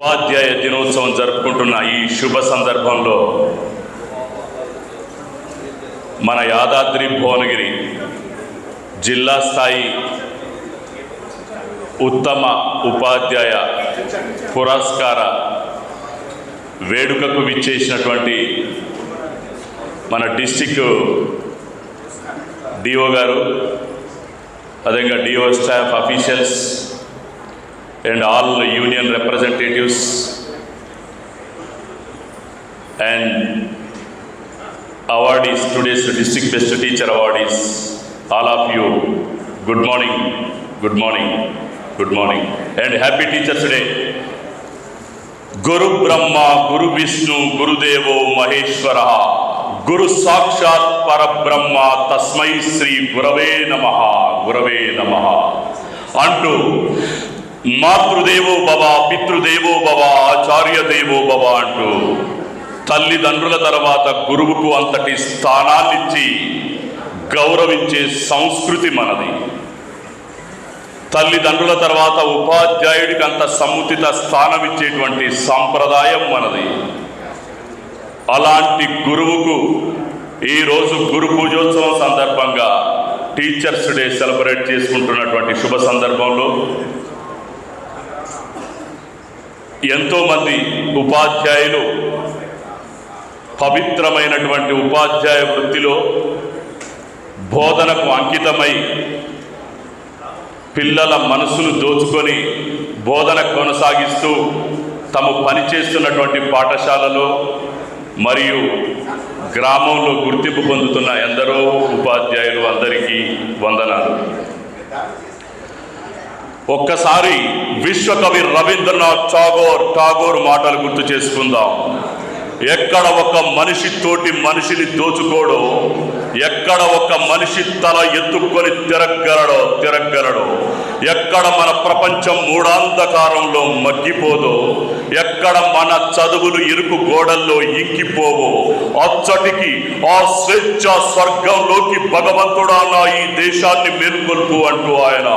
ఉపాధ్యాయ దినోత్సవం జరుపుకుంటున్న ఈ శుభ సందర్భంలో మన యాదాద్రి భువనగిరి జిల్లా స్థాయి ఉత్తమ ఉపాధ్యాయ పురస్కార వేడుకకు విచ్చేసినటువంటి మన డిస్టిక్ డిఓ గారు అదేవిధంగా DO staff officials and all union representatives and awardees, today's district best teacher awardees, all of you, good morning, good morning, good morning, and happy Teachers Day. గురు బ్రహ్మ గురు విష్ణు గురుదేవో మహేశ్వర గురు సాక్షాత్ పరబ్రహ్మ తస్మై శ్రీ గురవే నమ గురవే నమ అంటూ మాతృదేవో భవ పితృదేవో భవ ఆచార్య దేవో భవ అంటూ తల్లిదండ్రుల తర్వాత గురువుకు అంతటి స్థానాన్నిచ్చి గౌరవించే సంస్కృతి మనది. తల్లిదండ్రుల తర్వాత ఉపాధ్యాయుడికి అంత సముచిత స్థానం ఇచ్చేటువంటి సాంప్రదాయం మనది. అలాంటి గురువుకు ఈరోజు గురు పూజోత్సవం సందర్భంగా టీచర్స్ డే సెలబ్రేట్ చేసుకుంటున్నటువంటి శుభ సందర్భంలో ఎంతోమంది ఉపాధ్యాయులు పవిత్రమైనటువంటి ఉపాధ్యాయ వృత్తిలో బోధనకు అంకితమై పిల్లల మనసును దోచుకొని బోధన కొనసాగిస్తూ తాము పనిచేస్తున్నటువంటి పాఠశాలలో మరియు గ్రామంలో గుర్తింపు పొందుతున్న ఎందరో ఉపాధ్యాయులు అందరికీ వందనాలు. ఒక్కసారి విశ్వకవి రవీంద్రనాథ్ ఠాగోర్ ఠాగోర్ మాటలు గుర్తు చేసుకుందాం. ఎక్కడ ఒక మనిషి తోటి మనిషిని దోచుకోడో ఎక్కడ ఒక మనిషి తల ఎత్తుకొని తిరగ్గరడో తిరగ్గరడో ఎక్కడ మన ప్రపంచం మూడాంధకారంలో మగ్గిపోదో ఎక్కడ మన చదువులు ఇరుకు గోడల్లో ఇంకిపోవో అచ్చటికి ఆ స్వేచ్ఛ స్వర్గంలోకి భగవంతుడా నా ఈ దేశాన్ని మేల్కొల్పు అంటూ ఆయన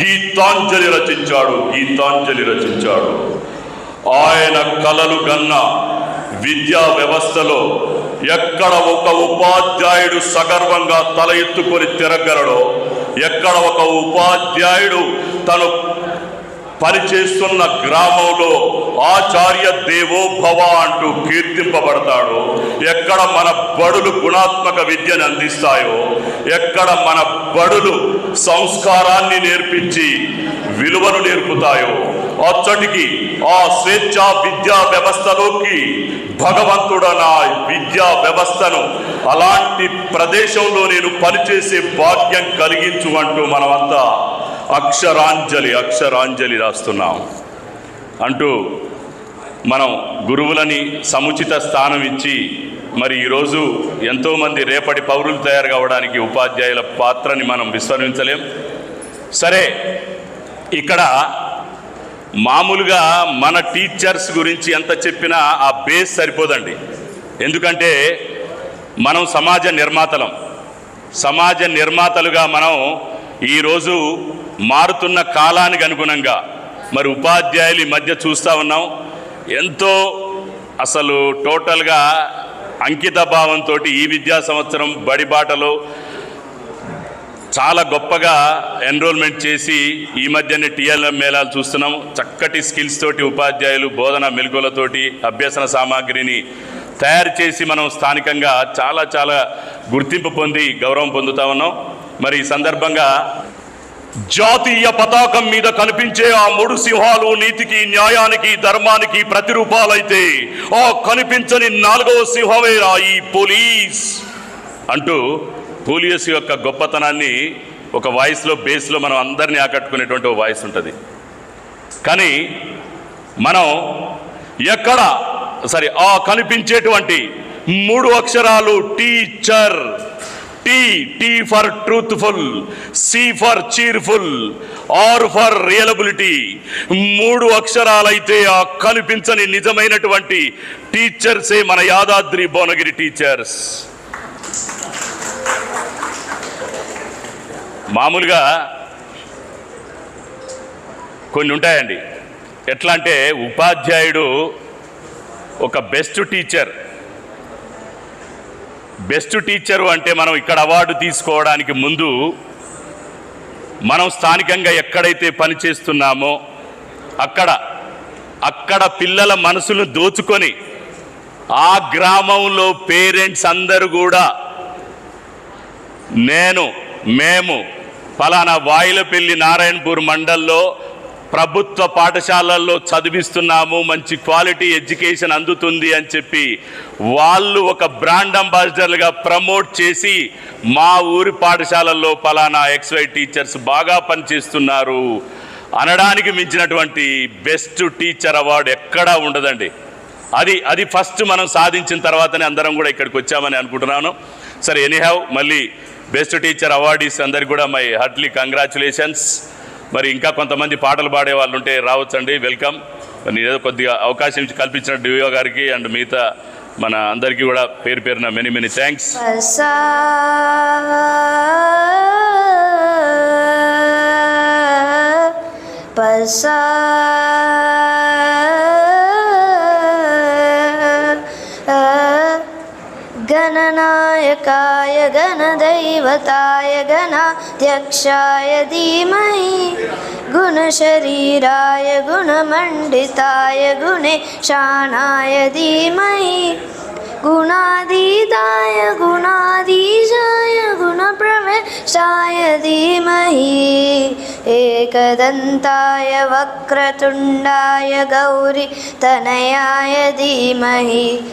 గీతాంజలి రచించాడు గీతాంజలి రచించాడు. ఆయన కలలు గన్న విద్యా వ్యవస్థలో ఎక్కడ ఒక ఉపాధ్యాయుడు సగర్వంగా తల ఎత్తుకొని తిరగలడో ఎక్కడ ఒక ఉపాధ్యాయుడు తను పనిచేస్తున్న గ్రామంలో ఆచార్య దేవో భవ అంటూ కీర్తింపబడతాడు ఎక్కడ మన బడులు గుణాత్మక విద్యను అందిస్తాయో ఎక్కడ మన బడులు సంస్కారాన్ని నేర్పించి విలువను నేర్పుతాయో అచ్చటికి ఆ స్వేచ్ఛ విద్యా వ్యవస్థలోకి భగవంతుడు నా విద్యా వ్యవస్థను అలాంటి ప్రదేశంలో నేను పనిచేసే భాగ్యం కలిగించు అంటూ మనమంతా అక్షరాంజలి అక్షరాంజలి రాస్తున్నాం. అంటూ మనం గురువులని సముచిత స్థానం ఇచ్చి మరి ఈరోజు ఎంతోమంది రేపటి పౌరులు తయారు కావడానికి ఉపాధ్యాయుల పాత్రని మనం విస్మరించలేం. సరే ఇక్కడ మామూలుగా మన టీచర్స్ గురించి ఎంత చెప్పినా ఆ బేస్ సరిపోదండి. ఎందుకంటే మనం సమాజ నిర్మాతలం. సమాజ నిర్మాతలుగా మనం ఈరోజు మారుతున్న కాలానికి అనుగుణంగా మరి ఉపాధ్యాయులు ఈ మధ్య చూస్తూ ఉన్నాం. ఎంతో అసలు టోటల్గా అంకిత భావంతో ఈ విద్యా సంవత్సరం బడిబాటలో చాలా గొప్పగా ఎన్రోల్మెంట్ చేసి ఈ మధ్యనే టీఎల్ఎం మేళాలు చూస్తున్నాం చక్కటి స్కిల్స్ తోటి ఉపాధ్యాయులు బోధన మెలుగులతోటి అభ్యసన సామాగ్రిని తయారు చేసి మనం స్థానికంగా చాలా చాలా గుర్తింపు పొంది గౌరవం పొందుతా ఉన్నాం. మరి ఈ సందర్భంగా జాతీయ పతాకం మీద కనిపించే ఆ మూడు సింహాలు నీతికి న్యాయానికి ధర్మానికి ప్రతిరూపాలైతే ఆ కనిపించని నాలుగవ సింహమేరా ఈ పోలీస్ అంటూ పోలియస్ యొక్క గొప్పతనాన్ని ఒక వాయిస్లో బేస్లో మనం అందరినీ ఆకట్టుకునేటువంటి ఒక వాయిస్ ఉంటుంది. కానీ మనం ఎక్కడ సరే ఆ కనిపించేటువంటి మూడు అక్షరాలు teacher T T for truthful C for cheerful R for reliability మూడు అక్షరాలైతే ఆ కనిపించని నిజమైనటువంటి టీచర్సే మన యాదాద్రి భువనగిరి టీచర్స్. మామూలుగా కొన్ని ఉంటాయండి. ఎట్లా అంటే ఉపాధ్యాయుడు ఒక బెస్ట్ టీచర్. బెస్ట్ టీచరు అంటే మనం ఇక్కడ అవార్డు తీసుకోవడానికి ముందు మనం స్థానికంగా ఎక్కడైతే పని చేస్తున్నామో అక్కడ అక్కడ పిల్లల మనసును దోచుకొని ఆ గ్రామంలో పేరెంట్స్ అందరూ కూడా నేను మేము ఫలానా వాయిలపల్లి నారాయణపూర్ మండల్లో ప్రభుత్వ పాఠశాలల్లో చదివిస్తున్నాము మంచి క్వాలిటీ ఎడ్యుకేషన్ అందుతుంది అని చెప్పి వాళ్ళు ఒక బ్రాండ్ అంబాసిడర్లుగా ప్రమోట్ చేసి మా ఊరి పాఠశాలల్లో ఫలానా ఎక్స్వై టీచర్స్ బాగా పనిచేస్తున్నారు అనడానికి మించినటువంటి బెస్ట్ టీచర్ అవార్డు ఎక్కడా ఉండదండి. అది అది ఫస్ట్ మనం సాధించిన తర్వాతనే అందరం కూడా ఇక్కడికి వచ్చామని అనుకుంటున్నాను. సరే ఎనీహావ్ మళ్ళీ బెస్ట్ టీచర్ అవార్డీస్ అందరికి కూడా మై హార్ట్లీ కంగ్రాచులేషన్స్. మరి ఇంకా కొంతమంది పాటలు పాడే వాళ్ళు ఉంటే రావచ్చండి. వెల్కమ్. మరి ఏదో కొద్దిగా అవకాశం కల్పించిన డివిఓ గారికి అండ్ మిగతా మన అందరికీ కూడా పేరు పేరున మెనీ మెనీ థ్యాంక్స్ పసా పసా गणनायकाय गणदैवताय गणाध्यक्षाय धीमहि। गुणशरीराय गुणमण्डिताय गुणेशानाय धीमहि। गुणातीताय गुणाधीशाय गुणप्रवेशाय धीमहि। एकदन्ताय वक्रतुण्डाय गौरीतनयाय धीमहि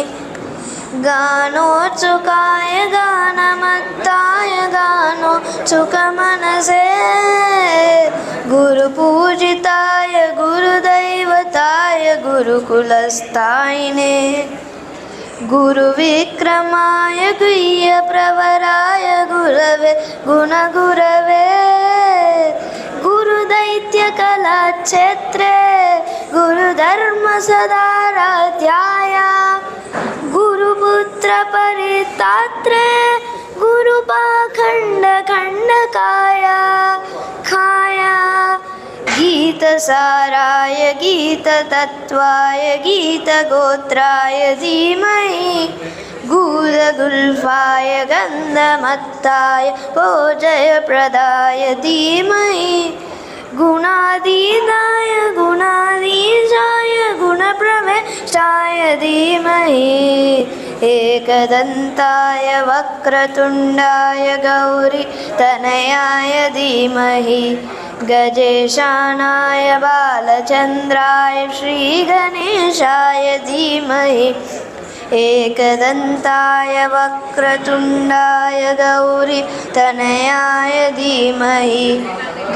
गानोत्सुकाय गानमत्ताय गानो सुखमनसे गुरुपूजिताय गुरुदैवताय गुरुकुलस्थायिने गुरुविक्रमाय गुह्यप्रवराय गुरवे गुणगुरवे गुरुदैत्यकलाक्षेत्रे गुरुधर्मसदाराध्याय गुरुपुत्रपरितात्रे गुरुपाखण्डखण्डकाय। खाया। गीतसाराय गीततत्त्वाय गीतगोत्राय धीमहि। गूढगुल्फाय गन्धमत्ताय भोजयप्रदाय धीमहि। गुणातीताय गुणाधीशाय गुणप्रवेशाय धीमहि एकदन्ताय वक्रतुण्डाय गौरी तनयाय धीमहि गजेशानाय बालचन्द्राय श्रीगणेशाय धीमहि एकदन्ताय वक्रतुण्डाय गौरी तनयाय धीमहि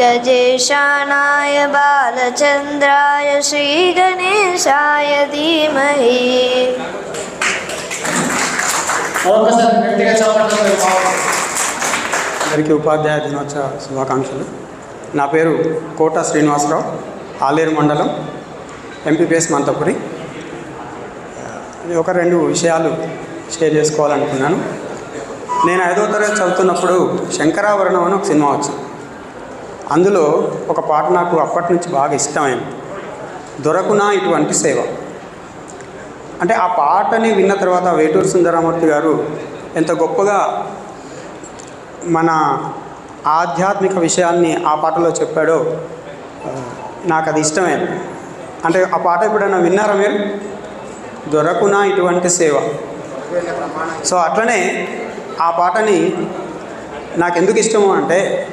गजेशानाय बालचन्द्राय श्रीगणेशाय धीमहि ఒక్కసారి గట్టిగా చెప్పండి బాగుంది అందరికీ ఉపాధ్యాయ దినోత్సవ శుభాకాంక్షలు నా పేరు కోట శ్రీనివాసరావు ఆలేరు మండలం ఎంపీపీఎస్ మంతపురి ఒక రెండు విషయాలు షేర్ చేసుకోవాలనుకున్నాను. నేను ఐదో తరగతి చదువుతున్నప్పుడు శంకరాభరణం అని ఒక సినిమా వచ్చింది. అందులో ఒక పాట నాకు అప్పటి నుంచి బాగా ఇష్టమైంది. దొరకునా ఇటువంటి సేవ. అంటే ఆ పాటని విన్న తర్వాత వేటూరు సుందరమూర్తి గారు ఎంత గొప్పగా మన ఆధ్యాత్మిక విషయాన్ని ఆ పాటలో చెప్పాడో నాకు అది ఇష్టమైంది. అంటే ఆ పాట ఎప్పుడైనా విన్నారా మీరు? దొరకునా ఇటువంటి సేవ. సో అట్లనే ఆ పాటని నాకు ఎందుకు ఇష్టము అంటే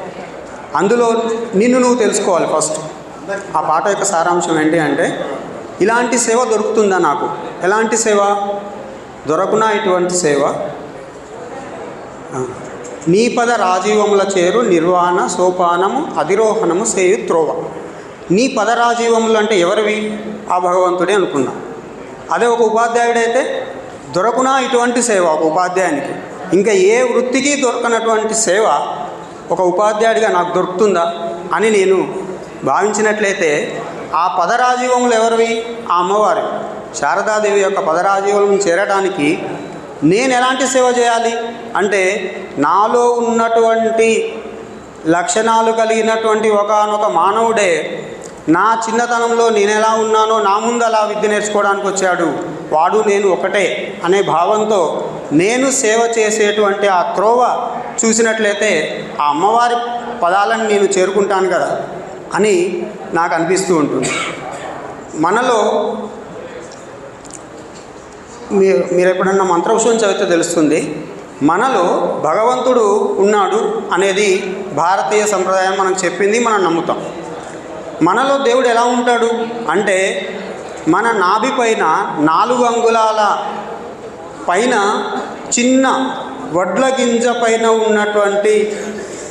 అందులో నిన్ను నువ్వు తెలుసుకోవాలి ఫస్ట్. ఆ పాట యొక్క సారాంశం ఏంటి అంటే ఇలాంటి సేవ దొరుకుతుందా నాకు? ఎలాంటి సేవ? దొరకునా ఇటువంటి సేవ? నీ పద రాజీవముల చేరు నిర్వాణ సోపానము అధిరోహణము సేయు త్రోవ. నీ పద రాజీవములు అంటే ఎవరివి? ఆ భగవంతుడే అనుకున్నాను అదే ఒక ఉపాధ్యాయుడైతే దొరకునా ఇటువంటి సేవ ఒక ఉపాధ్యాయునికి. ఇంకా ఏ వృత్తికి దొరకనటువంటి సేవ ఒక ఉపాధ్యాయుడిగా నాకు దొరుకుతుందా అని నేను భావించినట్లయితే ఆ పదరాజీవములు ఎవరివి? ఆ అమ్మవారి. శారదాదేవి యొక్క పదరాజీవములను చేరడానికి నేను ఎలాంటి సేవ చేయాలి? అంటే నాలో ఉన్నటువంటి లక్షణాలు కలిగినటువంటి ఒకనొక మానవుడే నా చిన్నతనంలో నేను ఎలా ఉన్నానో నా ముందు అలా విద్య నేర్చుకోవడానికి వచ్చాడు. వాడు నేను ఒకటే అనే భావంతో నేను సేవ చేసేటువంటి ఆ త్రోవ చూసినట్లయితే ఆ అమ్మవారి పదాలను నేను చేరుకుంటాను కదా అని నాకు అనిపిస్తూ ఉంటుంది. మనలో మీరు మీరు ఎప్పుడన్నా మంత్రవిషయం చదివితే తెలుస్తుంది మనలో భగవంతుడు ఉన్నాడు అనేది భారతీయ సంప్రదాయం మనం చెప్పింది మనం నమ్ముతాం. మనలో దేవుడు ఎలా ఉంటాడు? అంటే మన నాభి పైన నాలుగు అంగుళాల పైన చిన్న వడ్ల గింజ పైన ఉన్నటువంటి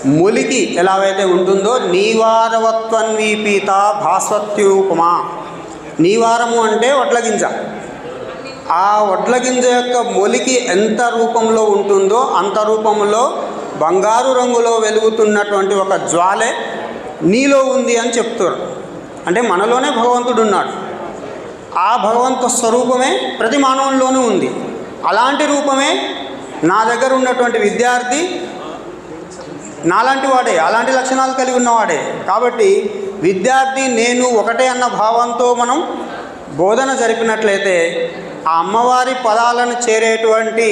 మొలికి ఎలాగైతే ఉంటుందో నీవారవత్వన్వీపీత భాస్వత్యూపమా. నీవారము అంటే వడ్ల గింజ. ఆ వడ్ల గింజ యొక్క మొలికి ఎంత రూపంలో ఉంటుందో అంత రూపంలో బంగారు రంగులో వెలుగుతున్నటువంటి ఒక జ్వాలే నీలో ఉంది అని చెప్తారు అంటే మనలోనే భగవంతుడు ఉన్నాడు ఆ భగవంతు స్వరూపమే ప్రతి మానవుల్లోనూ ఉంది. అలాంటి రూపమే నా దగ్గర ఉన్నటువంటి విద్యార్థి నాలాంటి వాడే అలాంటి లక్షణాలు కలిగి ఉన్నవాడే. కాబట్టి విద్యార్థి నేను ఒకటే అన్న భావంతో మనం బోధన జరిపినట్లయితే ఆ అమ్మవారి పదాలను చేరేటువంటి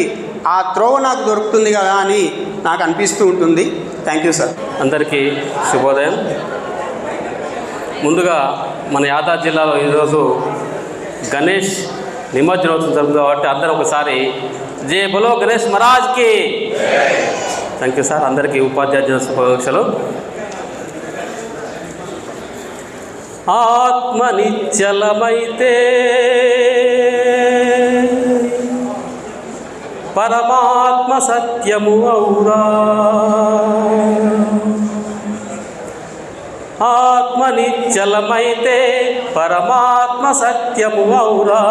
ఆ త్రోవ నాకు దొరుకుతుంది కదా అని నాకు అనిపిస్తూ ఉంటుంది. థ్యాంక్ యూ సార్ అందరికీ శుభోదయం. ముందుగా మన యాదాద్రి జిల్లాలో ఈరోజు గణేష్ నిమజ్జనోత్సవం జరుగుతుంది కాబట్టి అందరూ ఒకసారి జే బలో గణేష్ మహారాజ్కి థ్యాంక్ యూ సార్ అందరికీ ఉపాధ్యాయ దిన శుభాకాంక్షలు. ఆత్మ నిశ్చలమైతే పరమాత్మ సత్యము ఔరా. ఆత్మ నిశ్చలమైతే పరమాత్మ సత్యము ఔరా.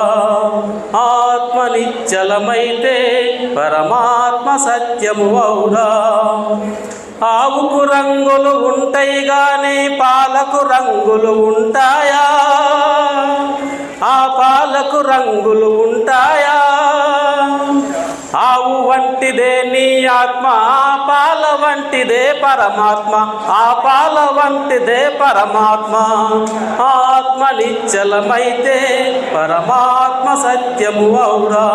ఆత్మ నిశ్చలమైతే పరమాత్మ సత్యము ఔరా. ఆవుకు రంగులు ఉంటాయి గాని పాలకు రంగులు ఉంటాయా? ఆ పాలకు రంగులు ఉంటాయా? ఆవు వంటిదే నీ ఆత్మ ఆ పాల వంటిదే పరమాత్మ ఆ పాల వంటిదే పరమాత్మ. ఆత్మ నిశ్చలమైతే పరమాత్మ సత్యము అవురా.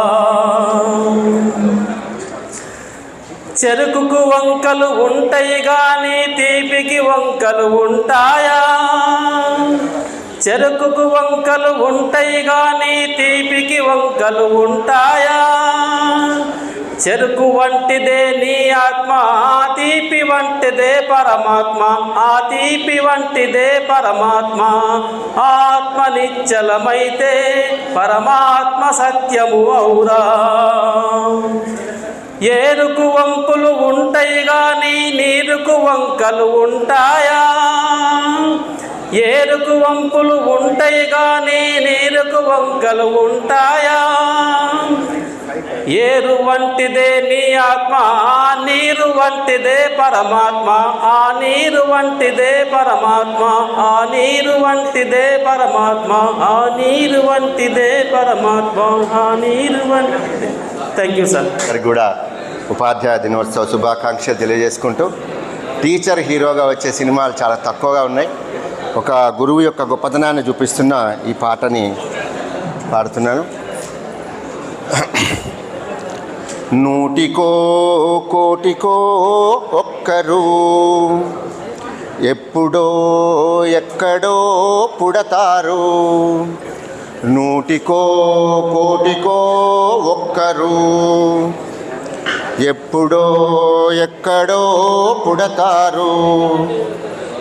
చెరుకుకు వంకలు ఉంటాయి గాని తీపికి వంకలు ఉంటాయా? చెరుకుకు వంకలు ఉంటాయి గాని తీపికి వంకలు ఉంటాయా? చెరుకు వంటిదే నీ ఆత్మ ఆ తీపి వంటిదే పరమాత్మ ఆ తీపి వంటిదే పరమాత్మ. ఆత్మ నిశ్చలమైతే పరమాత్మ సత్యము ఔరా ఏరుకు వంపులు ఉంటాయి గాని నీరుకు వంకలు ఉంటాయా? ఏరుకు వంపులు ఉంటాయి గాని నీరుకు వంకలు ఉంటాయా? ఏరు వంటిదే నీ ఆత్మ ఆ నీరు వంటిదే పరమాత్మ ఆ నీరు వంటిదే పరమాత్మ ఆ నీరు వంటిదే పరమాత్మ ఆ నీరు వంటిదే పరమాత్మ ఆ నీరు వంటిదే. థ్యాంక్ యూ సార్ అందరికి కూడా ఉపాధ్యాయ దినోత్సవ శుభాకాంక్షలు తెలియజేసుకుంటూ టీచర్ హీరోగా వచ్చే సినిమాలు చాలా తక్కువగా ఉన్నాయి. ఒక గురువు యొక్క గొప్పతనాన్ని చూపిస్తున్న ఈ పాటని పాడుతున్నాను. నూటికో కోటికో ఒక్కరు. ఎప్పుడో ఎక్కడో పుడతారు. నూటికో కోటికో ఒక్కరు. ఎప్పుడో ఎక్కడో పుడతారు.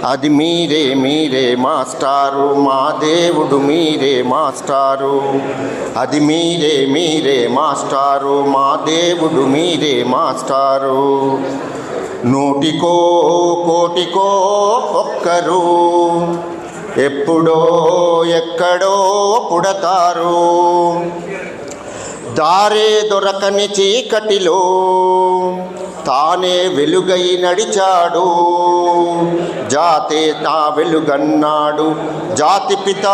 అది మీరే మీరే మాస్టారు. మా దేవుడు మీరే మాస్టారు. అది మీరే మీరే మాస్టారు. మా దేవుడు మీరే మాస్టారు. నూటికో కోటికో ఒక్కరు. ఎప్పుడో ఎక్కడో పుడతారు. దారే దొరకని చీకటిలో తానే వెలుగై నడిచాడు. జాతే నా వెలుగన్నాడు. జాతి పిత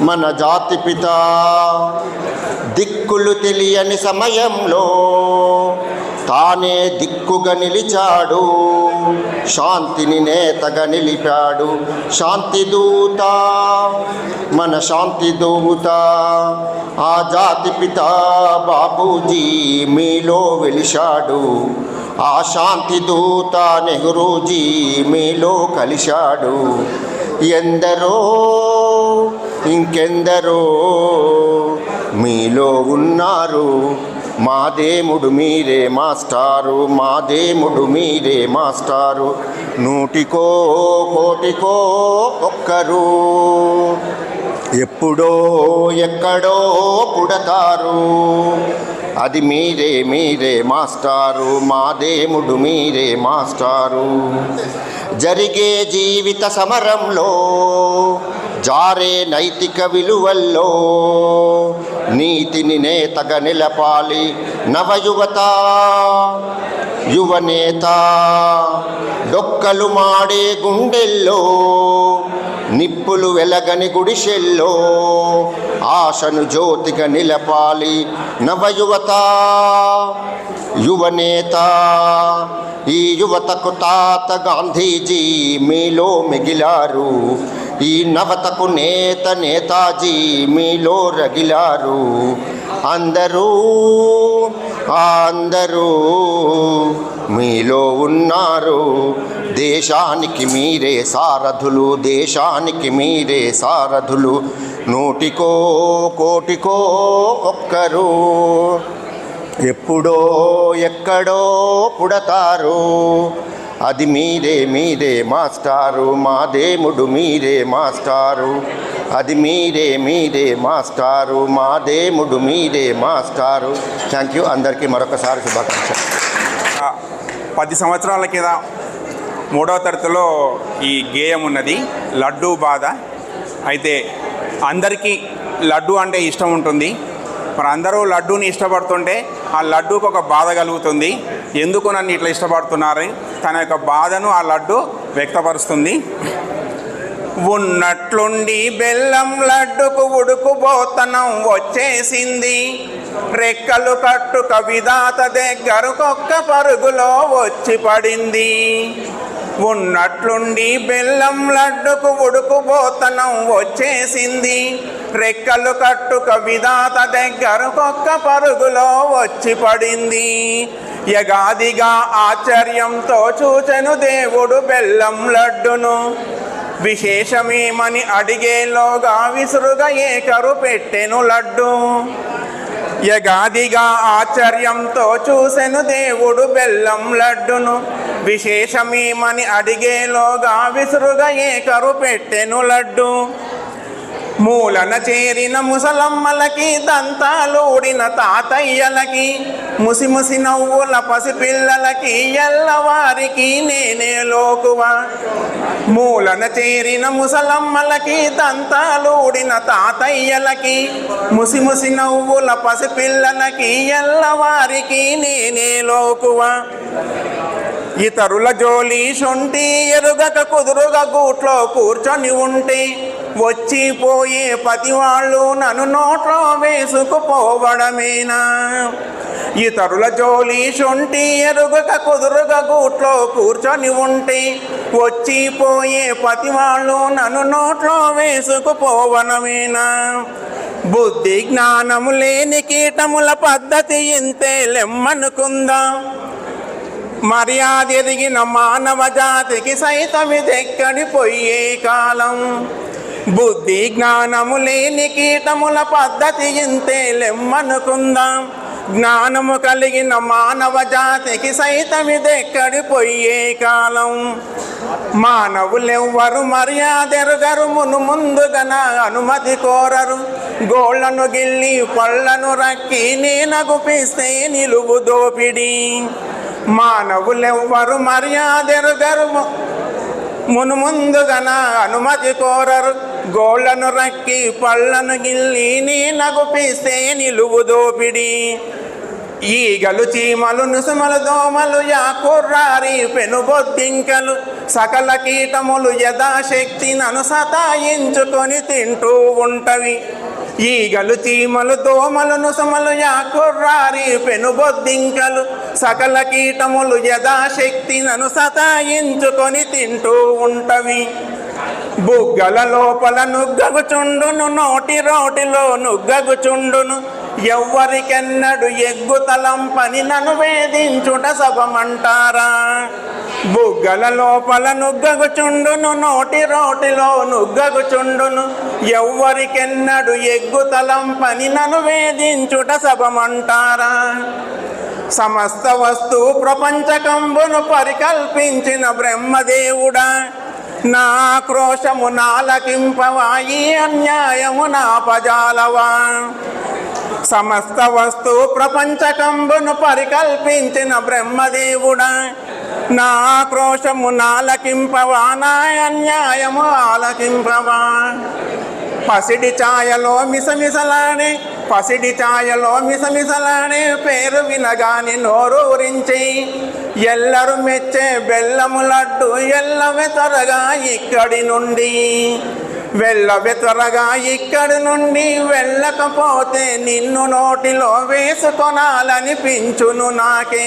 మన జాతి పిత దిక్కులు తెలియని సమయంలో తానే దిక్కుగా నిలిచాడు శాంతిని నేతగా నిలిపాడు. శాంతి దూత మన శాంతి దూత ఆ జాతి పిత బాబూజీ మీలో వెలిశాడు. ఆ శాంతి దూత నెహ్రూజీ మీలో కలిశాడు. ఎందరో ఇంకెందరో మీలో ఉన్నారు. మా దేముడు మీరే మాస్టారు మా దేముడు మీరే మాస్టారు. నూటికో కోటికో ఒక్కరు. ఎప్పుడో ఎక్కడో పుడతారు. అది మీరే మీరే మాస్టారు మా దేముడు మీరే మాస్టారు. జరిగే జీవిత సమరంలో జారే నైతిక విలువల్లో నీతిని నేతగా నిలపాలి. నవయువత యువనేత డొక్కలు మాడే గుండెల్లో నిప్పులు వెలగని గుడిసెల్లో ఆశను జ్యోతిగా నిలపాలి. నవయువత యువనేత ఈ యువతకు తాత గాంధీజీ మీలో మిగిలారు. ఈ నవతకు నేత నేతాజీ మీలో రగిలారు. అందరూ అందరూ మీలో ఉన్నారు. దేశానికి మీరే సారథులు దేశానికి మీరే సారథులు. నూటికో కోటికో ఒక్కరు ఎప్పుడో ఎక్కడో పుడతారు. అది మీరే మీరే మాస్టారు మా దేముడు మీరే మాస్టారు. అది మీరే మీరే మాస్టారు మా దేముడు మీరే మాస్టారు. థ్యాంక్ యూ అందరికీ మరొకసారి శుభాకాంక్షలు. పది సంవత్సరాల కింద మూడవ తరగతిలో ఈ గేయం ఉన్నది లడ్డూ బాధ. అయితే అందరికీ లడ్డు అంటే ఇష్టం ఉంటుంది. మరి అందరూ లడ్డూని ఇష్టపడుతుంటే ఆ లడ్డూకి ఒక బాధ కలుగుతుంది. ఎందుకు నన్ను ఇట్లా ఇష్టపడుతున్నారని తన యొక్క బాధను ఆ లడ్డు వ్యక్తపరుస్తుంది. ఉన్నట్లుండి బెల్లం లడ్డుకు ఉడుకుబోతనం వచ్చేసింది. రెక్కలు కట్టుక విధాత దగ్గరకొక్క పరుగులో వచ్చి పడింది. ఉన్నట్లుండి బెల్లం లడ్డుకు ఉడుకుబోతనం వచ్చేసింది. రెక్కలు కట్టుక విధాత దగ్గరకొక్క పరుగులో వచ్చి పడింది. యగాదిగా ఆశ్చర్యంతో చూచెను దేవుడు బెల్లం లడ్డును. విశేషమేమని అడిగేలోగా విసురుగా ఏకరు పెట్టెను లడ్డు. యగాదిగా ఆశ్చర్యంతో చూసెను దేవుడు బెల్లం లడ్డును. విశేషమేమని అడిగేలోగా విసురుగా ఏకరు పెట్టెను లడ్డు. మూలన చేరిన ముసలమ్మలకి దంతాలూడిన తాతయ్యలకి ముసి ముసి నవ్వుల పసిపిల్లలకి ఎల్లవారికి నేనే లోకువా. మూలన చేరిన ముసలమ్మలకి దంతాలూడిన తాతయ్యలకి ముసి ముసి నవ్వుల పసిపిల్లలకి ఎల్లవారికి నేనే లోకువా. ఇతరుల జోలి శొంటి ఎరుగక కుదురుగ గూట్లో కూర్చొని ఉంటే వచ్చిపోయే పతి వాళ్ళు నన్ను నోట్లో వేసుకుపోవడమేనా? ఇతరుల జోలి శొంఠి ఎరుగక కుదురుగ గూట్లో కూర్చొని ఉంటే వచ్చిపోయే పతి వాళ్ళు నన్ను నోట్లో వేసుకుపోవడమేనా? బుద్ధి జ్ఞానము లేని కీటముల పద్ధతి ఇంతే లెమ్మనుకుందాం. మర్యాద ఎదిగిన మానవ జాతికి సైతం ఇదెక్కడి పోయే కాలం. బుద్ధి జ్ఞానము లేని కీటముల పద్ధతి ఇంతే లెమ్మనుకుందాం. జ్ఞానము కలిగిన మానవ జాతికి సైతం ఇదెక్కడి పోయే కాలం. మానవులెవ్వరు మర్యాదెరుగరు మును ముందుగా అనుమతి కోరరు. గోళ్ళను గిల్లి పళ్ళను రక్కి నేనగుపిస్తే నిలువు దోపిడి. మానవులెవ్వరు మర్యాదెరుగరు మును ముందుగన అనుమతి కోరరు. గోళ్ళను రక్కి పళ్ళను గిల్లి నీ నగుపిస్తే నిలువు దోపిడి. ఈగలు చీమలు నుసుమలు దోమలు యా కుర్రారి పెనుబొద్దింకలు సకల కీటములు యథాశక్తి నను సతాయించుకొని తింటూ ఉంటవి. ఈగలు చీమలు దోమలు నుసమలు యాకుర్రారి పెనుబొద్దింకలు సకల కీటములు యథాశక్తి నను సతాయించుకొని తింటూ ఉంటవి. బుగ్గల లోపల నుగ్గగుచుండును నోటి రోటిలో నుగ్గగుచుండును. ఎవ్వరికెన్నడు ఎగ్గు తలంపని నన్ను వేధించుట సభమంటారా బుగ్గల లోపల నుగ్గగుచుండును నోటి రోటిలో నుగ్గగుచుండును. ఎవ్వరికెన్నడు ఎగ్గు తలంపని నన్ను వేధించుట సభమంటారా సమస్త వస్తు ప్రపంచకంబును పరికల్పించిన బ్రహ్మదేవుడా నా క్రోశము నాలకింపవాయి అన్యాయము నా పజాలవా? సమస్త వస్తు ప్రపంచకంబును పరికల్పించిన బ్రహ్మదేవుడా. నా ఆక్రోశము నాలకింపవా నా అన్యాయము ఆలకింపవా పసిడి ఛాయలో మిసమిసలాడే పసిడి ఛాయలో మిసమిసలాడే పేరు వినగాని నోరూరించి ఎల్లరు మెచ్చే బెల్లము లడ్డు ఎల్లవె త్వరగా ఇక్కడి నుండి. వెళ్ళవె త్వరగా ఇక్కడి నుండి వెళ్ళకపోతే నిన్ను నోటిలో వేసుకొనాలనిపించును నాకే.